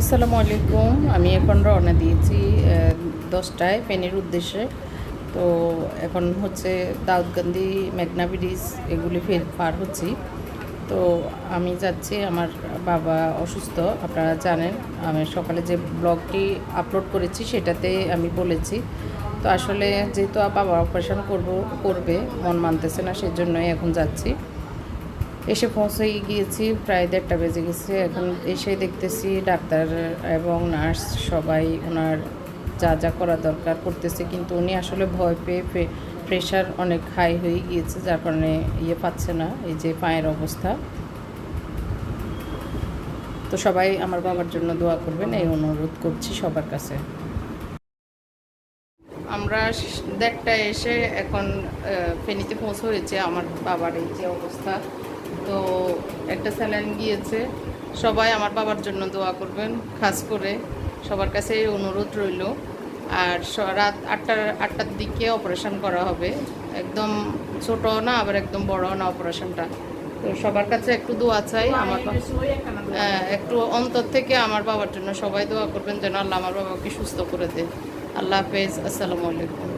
আসসালামু আলাইকুম। আমি এখন রওনা দিয়েছি দশটায় ফেনীর উদ্দেশ্যে। তো এখন হচ্ছে দাউদকান্দি, মেঘনা ব্রিজ এগুলি ফের পার হচ্ছি। তো আমি যাচ্ছি, আমার বাবা অসুস্থ, আপনারা জানেন। আমি সকালে যে ব্লগটি আপলোড করেছি সেটাতে আমি বলেছি। তো আসলে যেহেতু বাবা অপারেশন করব, করবে, মন মানতেছে না, সেজন্যই এখন যাচ্ছি। এসে পৌঁছে গিয়েছি, প্রায় দেড়টা বেজে গেছে। এখন এসে দেখতেছি ডাক্তার এবং নার্স সবাই ওনার যা যা করা দরকার করতেছে, কিন্তু উনি আসলে ভয় পেয়ে প্রেশার অনেক হাই হয়ে গিয়েছে, যার কারণে ইয়ে পাচ্ছে না, এই যে পায়ের অবস্থা। তো সবাই আমার বাবার জন্য দোয়া করবেন, এই অনুরোধ করছি সবার কাছে। আমরা দেড়টায় এসে এখন ফেনীতে পৌঁছে হয়েছে, আমার বাবার এই যে অবস্থা। তো একটা স্যালাইন গিয়েছে। সবাই আমার বাবার জন্য দোয়া করবেন খাস করে। সবার কাছে এই অনুরোধ রইল। আর রাত আটটার আটটার দিকে অপারেশন করা হবে। একদম ছোট না আবার একদম বড় না অপারেশনটা তো সবার কাছে একটু দোয়া চাই। আমার হ্যাঁ, একটু অন্তর থেকে আমার বাবার জন্য সবাই দোয়া করবেন যেন আল্লাহ আমার বাবাকে সুস্থ করে দেয়। আল্লাহ হাফেজ আসসালামু আলাইকুম।